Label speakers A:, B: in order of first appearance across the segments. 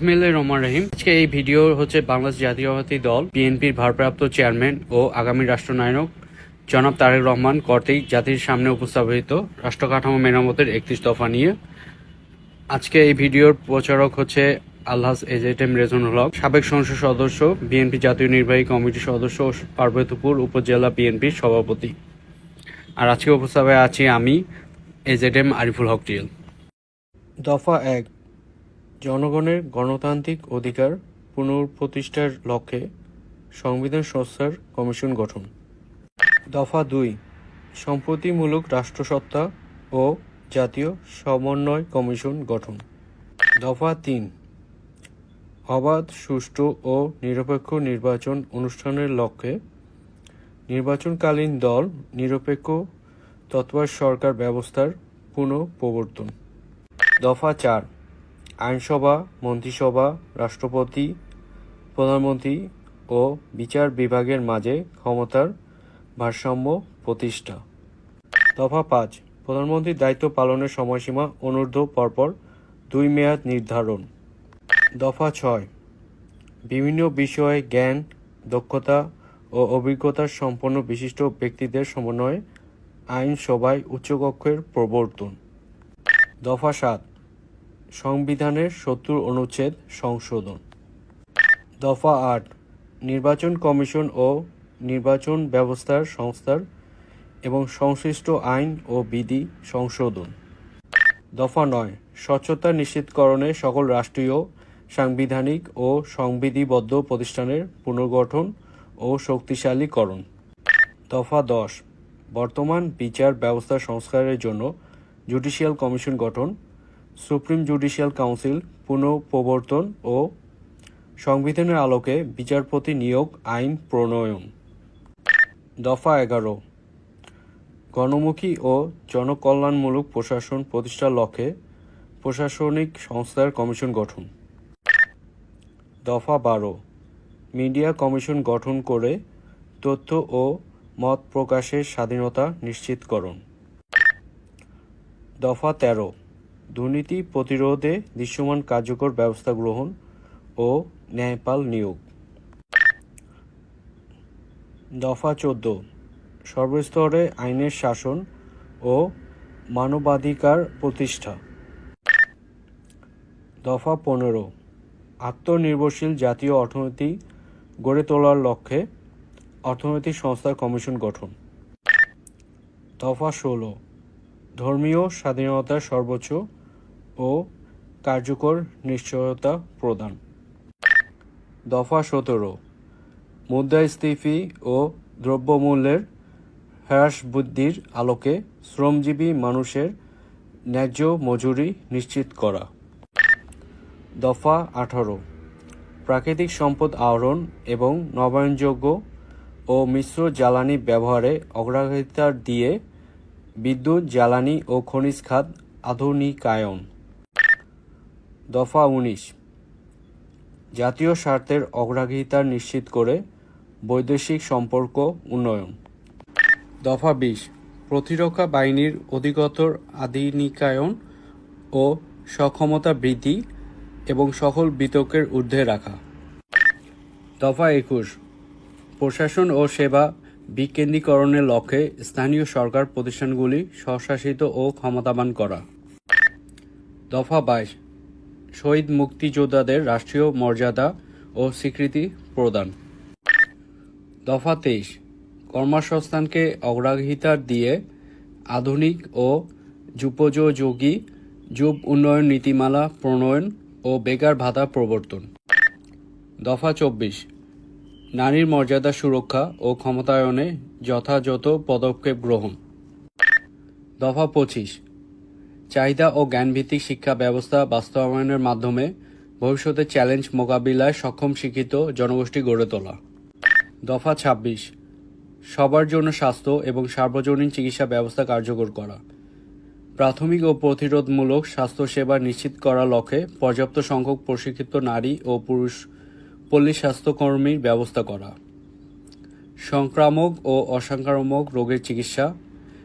A: বিসমিল্লাহির রহমান রহিম। আজকে এই ভিডিও হচ্ছে বাংলাদেশ জাতীয়তাবাদী দল, বিএনপির ভারপ্রাপ্ত চেয়ারম্যান ও আগামী রাষ্ট্রনায়ক জনাব তারেক রহমান কর্তৃক জাতির সামনে উপস্থাপিত রাষ্ট্র কাঠামো মেরামতের একত্রিশ দফা নিয়ে। আজকে এই ভিডিওর প্রচারক হচ্ছে আল্লাহ এজেটেম রেজনুল হক, সাবেক সংসদ সদস্য, বিএনপি জাতীয় নির্বাহী কমিটির সদস্য ও পার্বতীপুর উপজেলা বিএনপির সভাপতি। আর আজকে উপস্থাপে আছি আমি এজেডএম আরিফুল হক রিয়েল দফা এক জনগণের গণতান্ত্রিক অধিকার পুনঃপ্রতিষ্ঠার লক্ষ্যে সংবিধান সংস্থার কমিশন গঠন। দফা দুই, সম্প্রতিমূলক রাষ্ট্রসত্তা ও জাতীয় সমন্বয় কমিশন গঠন। দফা তিন, অবাধ, সুষ্ঠু ও নিরপেক্ষ নির্বাচন অনুষ্ঠানের লক্ষ্যে নির্বাচনকালীন দল নিরপেক্ষ তৎপর সরকার ব্যবস্থার পুনঃপ্রবর্তন। দফা চার আইনসভা, মন্ত্রিসভা, রাষ্ট্রপতি, প্রধানমন্ত্রী ও বিচার বিভাগের মাঝে ক্ষমতার ভারসাম্য প্রতিষ্ঠা। দফা পাঁচ, প্রধানমন্ত্রীর দায়িত্ব পালনের সময়সীমা অনূর্ধ্ব পরপর দুই মেয়াদ নির্ধারণ। দফা ছয়, বিভিন্ন বিষয়ে জ্ঞান, দক্ষতা ও অভিজ্ঞতার সম্পন্ন বিশিষ্ট ব্যক্তিদের সমন্বয়ে আইনসভায় উচ্চকক্ষের প্রবর্তন। দফা সাত সংবিধানের সত্তর অনুচ্ছেদ সংশোধন। দফা আট, নির্বাচন কমিশন ও নির্বাচন ব্যবস্থার সংস্থার এবং সংশ্লিষ্ট আইন ও বিধি সংশোধন। দফা নয়, স্বচ্ছতা নিশ্চিতকরণে সকল রাষ্ট্রীয়, সাংবিধানিক ও সংবিধিবদ্ধ প্রতিষ্ঠানের পুনর্গঠন ও শক্তিশালীকরণ। দফা দশ, বর্তমান বিচার ব্যবস্থা সংস্কারের জন্য জুডিশিয়াল কমিশন গঠন সুপ্রিম জুডিশিয়াল কাউন্সিল পুনঃপ্রবর্তন ও সংবিধানের আলোকে বিচারপতি নিয়োগ আইন প্রণয়ন। দফা এগারো। গণমুখী ও জনকল্যাণমূলক প্রশাসন প্রতিষ্ঠার লক্ষ্যে প্রশাসনিক সংস্থার কমিশন গঠন। দফা বারো। মিডিয়া কমিশন গঠন করে তথ্য ও মত প্রকাশের স্বাধীনতা নিশ্চিতকরণ। দফা তেরো। দুর্নীতি প্রতিরোধে দৃশ্যমান কার্যকর ব্যবস্থা গ্রহণ ও ন্যায়পাল নিয়োগ। দফা চোদ্দ। সর্বস্তরে আইনের শাসন ও মানবাধিকার প্রতিষ্ঠা। দফা পনেরো। আত্মনির্ভরশীল জাতীয় অর্থনীতি গড়ে তোলার লক্ষ্যে অর্থনৈতিক সংস্থার কমিশন গঠন। দফা ষোলো। ধর্মীয় স্বাধীনতার সর্বোচ্চ ও কার্যকর নিশ্চয়তা প্রদান। দফা সতেরো। মুদ্রাস্ফীতি ও দ্রব্যমূল্যের হ্রাস বৃদ্ধির আলোকে শ্রমজীবী মানুষের ন্যায্য মজুরি নিশ্চিত করা। দফা আঠারো। প্রাকৃতিক সম্পদ আহরণ এবং নবায়নযোগ্য ও মিশ্র জ্বালানি ব্যবহারে অগ্রাধিকার দিয়ে বিদ্যুৎ, জ্বালানি ও খনিজ খাত আধুনিকায়ন। দফা উনিশ। জাতীয় স্বার্থের অগ্রাধিকার নিশ্চিত করে বৈদেশিক সম্পর্ক উন্নয়ন। দফা বিশ, প্রতিরক্ষা বাহিনীর অধিকতর আধুনিকায়ন ও সক্ষমতা বৃদ্ধি এবং সকল বিতর্কের ঊর্ধ্বে রাখা। দফা একুশ, প্রশাসন ও সেবা বিকেন্দ্রীকরণের লক্ষ্যে স্থানীয় সরকার প্রতিষ্ঠানগুলি স্বশাসিত ও ক্ষমতাবান করা। দফা বাইশ শহীদ মুক্তিযোদ্ধাদের রাষ্ট্রীয় মর্যাদা ও স্বীকৃতি প্রদান। দফা তেইশ। কর্মসংস্থানকে অগ্রাধিকার দিয়ে আধুনিক ও যুপোযোগী যুব উন্নয়ন নীতিমালা প্রণয়ন ও বেকার ভাতা প্রবর্তন। দফা চব্বিশ। নারীর মর্যাদা সুরক্ষা ও ক্ষমতায়নে যথাযথ পদক্ষেপ গ্রহণ। দফা পঁচিশ। চাহিদা ও জ্ঞানভিত্তিক শিক্ষা ব্যবস্থা বাস্তবায়নের মাধ্যমে ভবিষ্যতে চ্যালেঞ্জ মোকাবিলায় সক্ষম শিক্ষিত জনগোষ্ঠী গড়ে তোলা। দফা ছাব্বিশ, সবার জন্য স্বাস্থ্য এবং সার্বজনীন চিকিৎসা ব্যবস্থা কার্যকর করা। প্রাথমিক ও প্রতিরোধমূলক স্বাস্থ্যসেবা নিশ্চিত করার লক্ষ্যে পর্যাপ্ত সংখ্যক প্রশিক্ষিত নারী ও পুরুষ পল্লী স্বাস্থ্যকর্মীর ব্যবস্থা করা। সংক্রামক ও অসংক্রামক রোগের চিকিৎসা,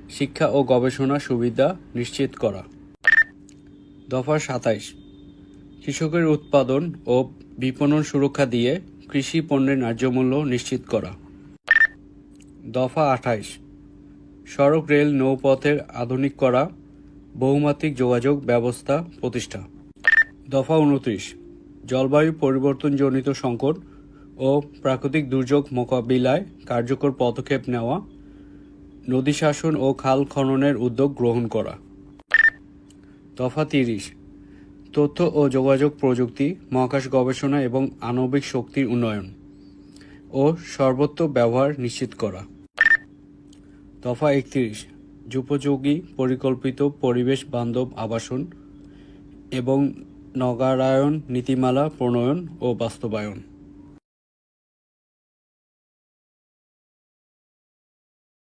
A: শিক্ষা ও গবেষণা সুবিধা নিশ্চিত করা। দফা সাতাইশ। কৃষকের উৎপাদন ও বিপণন সুরক্ষা দিয়ে কৃষি পণ্যের ন্যায্য মূল্য নিশ্চিত করা। দফা আঠাইশ। সড়ক, রেল, নৌপথের আধুনিক করা বহুমাত্রিক যোগাযোগ ব্যবস্থা প্রতিষ্ঠা। দফা উনত্রিশ। জলবায়ু পরিবর্তনজনিত সংকট ও প্রাকৃতিক দুর্যোগ মোকাবিলায় কার্যকর পদক্ষেপ নেওয়া, নদী শাসন ও খাল খননের উদ্যোগ গ্রহণ করা। দফা তিরিশ। তথ্য ও যোগাযোগ প্রযুক্তি, মহাকাশ গবেষণা এবং আণবিক শক্তির উন্নয়ন। ও সর্বত্র ব্যবহার নিশ্চিত করা। দফা একত্রিশ যুপযোগী পরিকল্পিত পরিবেশ বান্ধব আবাসন এবং নগরায়ন নীতিমালা প্রণয়ন ও বাস্তবায়ন।